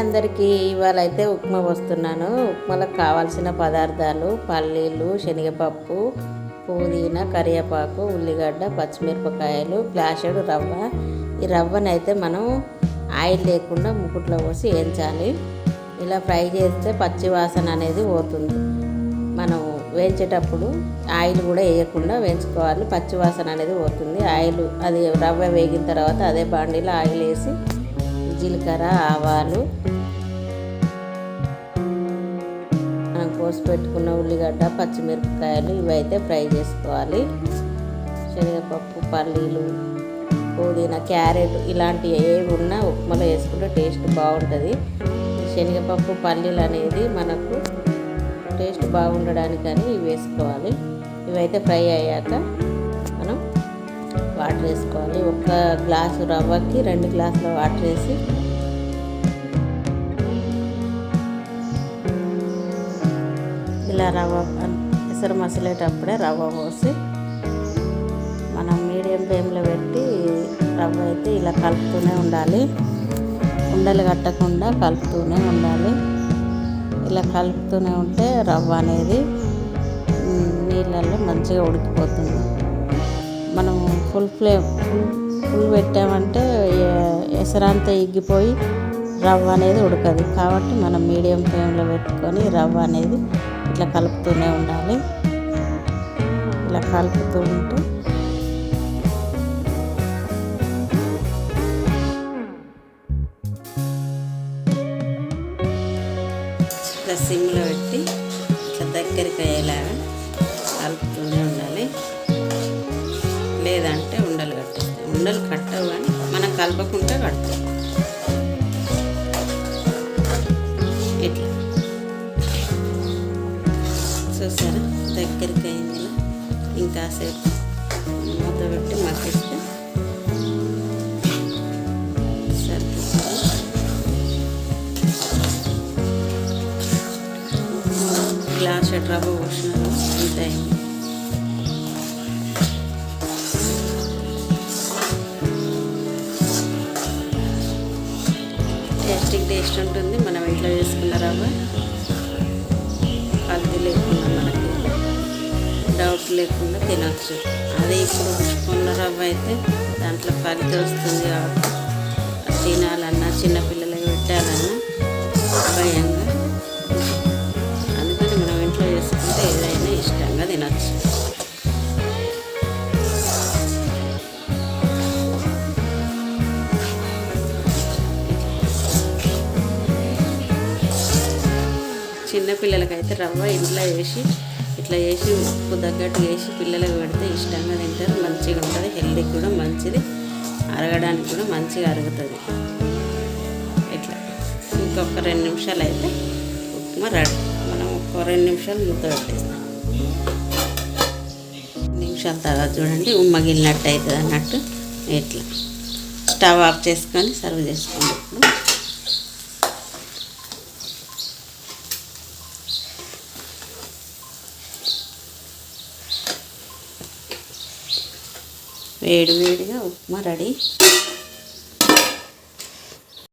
అందరికీ ఇవాళ అయితే ఉప్మా వస్తున్నాను. ఉప్మాలకు కావాల్సిన పదార్థాలు పల్లీలు శనగపప్పు పుదీనా కరివేపాకు ఉల్లిగడ్డ పచ్చిమిరపకాయలు ప్లాషెడ్ రవ్వ. ఈ రవ్వని అయితే మనం ఆయిల్ లేకుండా ముకుట్లో పోసి వేయించాలి. ఇలా ఫ్రై చేస్తే పచ్చి వాసన అనేది పోతుంది. మనం వేయించేటప్పుడు ఆయిల్ కూడా వేయకుండా వేయించుకోవాలి. పచ్చి వాసన అనేది పోతుంది. ఆయిల్ అది రవ్వ వేగిన తర్వాత అదే బాండీలో ఆయిల్ వేసి జీలకర్ర ఆవాలు కోసి పెట్టుకున్న ఉల్లిగడ్డ పచ్చిమిరపకాయలు ఇవి అయితే ఫ్రై చేసుకోవాలి. శనగపప్పు పల్లీలు పుదీనా క్యారెట్ ఇలాంటివి ఏవి ఉన్నా ఉప్మాలో వేసుకుంటే టేస్ట్ బాగుంటుంది. శనగపప్పు పల్లీలు అనేది మనకు టేస్ట్ బాగుండడానికని ఇవి వేసుకోవాలి. ఇవైతే ఫ్రై అయ్యాక మనం వాటర్ వేసుకోవాలి. ఒక గ్లాసు రవ్వకి రెండు గ్లాసుల వాటర్ వేసి ఇలా రవ్వ ఎసరు మసిలేటప్పుడే రవ్వ పోసి మనం మీడియం ఫ్లేమ్లో పెట్టి రవ్వ అయితే ఇలా కలుపుతూనే ఉండాలి. ఉండలు కట్టకుండా కలుపుతూనే ఉండాలి. ఇలా కలుపుతూనే ఉంటే రవ్వ అనేది నీళ్ళల్లో మంచిగా ఉడికిపోతుంది. మనం ఫుల్ ఫ్లేమ్ ఫుల్ ఫుల్ పెట్టామంటే ఎసరంతా ఇగ్గిపోయి రవ్వ అనేది ఉడకదు. కాబట్టి మనం మీడియం ఫ్లేమ్లో పెట్టుకొని రవ్వ అనేది ఇట్లా కలుపుతూనే ఉండాలి. ఇలా కలుపుతూ ఉంటే ఇట్లా సిమ్లో పెట్టి ఇట్లా దగ్గరికి అయ్యేలాగా కలుపుతూనే ఉండాలి. లేదంటే ఉండలు కట్టేస్తాయి. ఉండలు కట్టవు కానీ మనం కలపకుండా కడతాం. దగ్గరికి అయింది? ఇంకాసేపు మూత పెట్టి మగ్గిస్తే సరిపోతుంది. గ్లాస్ రవ్వ పోసినాను అంతే అయింది. టేస్టింగ్ టేస్ట్ ఉంటుంది. మనం ఇంట్లో చేసుకున్న రవ్వ. డౌట్ లేకుండా తినచ్చు. అదే ఇప్పుడు ఉన్న రవ్వ అయితే దాంట్లో పరిధి వస్తుంది కాబట్టి తినాలన్నా చిన్నపిల్లలకి పెట్టాలన్నా భయంగా. అందుకని మనం ఇంట్లో చేసుకుంటే ఏదైనా ఇష్టంగా తినచ్చు. చిన్నపిల్లలకైతే రవ్వ ఇంట్లో వేసి ఇట్లా వేసి ఉప్పు తగ్గట్టు వేసి పిల్లలకు పెడితే ఇష్టంగా తింటారు. మంచిగా ఉంటుంది. హెల్తీకి కూడా మంచిది. అరగడానికి కూడా మంచిగా అరుగుతుంది. ఇట్లా. ఇంకొక రెండు నిమిషాలు అయితే ఉప్మా రెడీ. మనం ఒక రెండు నిమిషాలు మూత పెట్టేస్తాం. నిమిషాల తర్వాత చూడండి ఉమ్మగిలినట్టు అవుతుంది అన్నట్టు. ఇట్లా. స్టవ్ ఆఫ్ చేసుకొని సర్వ్ చేసుకోండి ఇప్పుడు వేడి వేడిగా ఉప్మా రెడీ.